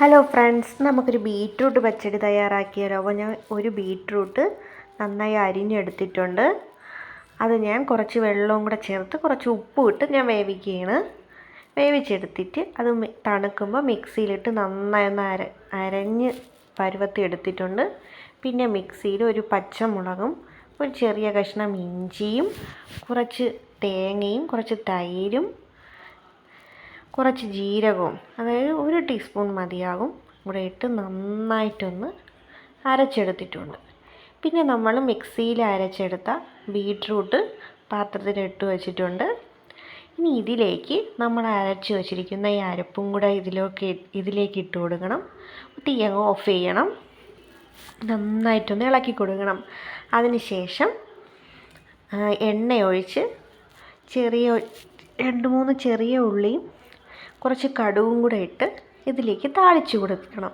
Hello friends നമുക്കൊരു beetroot pachadi തയ്യാറാക്കിയാലോ? അപ്പോൾ ഞാൻ ഒരു ബീറ്റ്റൂട്ട് നന്നായി അരിഞ്ഞെടുത്തിട്ടുണ്ട്. അത് ഞാൻ കുറച്ച് വെള്ളവും കൂടെ ചേർത്ത് കുറച്ച് ഉപ്പും ഇട്ട് ഞാൻ വേവിക്കുകയാണ്. വേവിച്ചെടുത്തിട്ട് അത് തണുക്കുമ്പോൾ മിക്സിയിലിട്ട് നന്നായി ഒന്ന് അര അരഞ്ഞ് പരുവത്തി എടുത്തിട്ടുണ്ട്. പിന്നെ മിക്സിയിൽ ഒരു പച്ചമുളകും ഒരു ചെറിയ കഷ്ണം ഇഞ്ചിയും കുറച്ച് തേങ്ങയും കുറച്ച് തൈരും കുറച്ച് ജീരകവും അതായത് ഒരു ടീസ്പൂൺ മതിയാകും കൂടെ ഇട്ട് നന്നായിട്ടൊന്ന് അരച്ചെടുത്തിട്ടുണ്ട്. പിന്നെ നമ്മൾ മിക്സിയിൽ അരച്ചെടുത്ത ബീട്രൂട്ട് പാത്രത്തിൽ ഇട്ട് വെച്ചിട്ടുണ്ട്. ഇനി ഇതിലേക്ക് നമ്മൾ അരച്ച് വെച്ചിരിക്കുന്ന ഈ അരപ്പും കൂടെ ഇതിലേക്ക് ഇതിലേക്ക് ഇട്ട് കൊടുക്കണം. തീ അങ്ങ് ഓഫ് ചെയ്യണം. നന്നായിട്ടൊന്ന് ഇളക്കി കൊടുക്കണം. അതിനുശേഷം എണ്ണ ഒഴിച്ച് ചെറിയ രണ്ട് മൂന്ന് ചെറിയ ഉള്ളിയും കുറച്ച് കടുവും കൂടെ ഇട്ട് ഇതിലേക്ക് താളിച്ച് കൊടുക്കണം.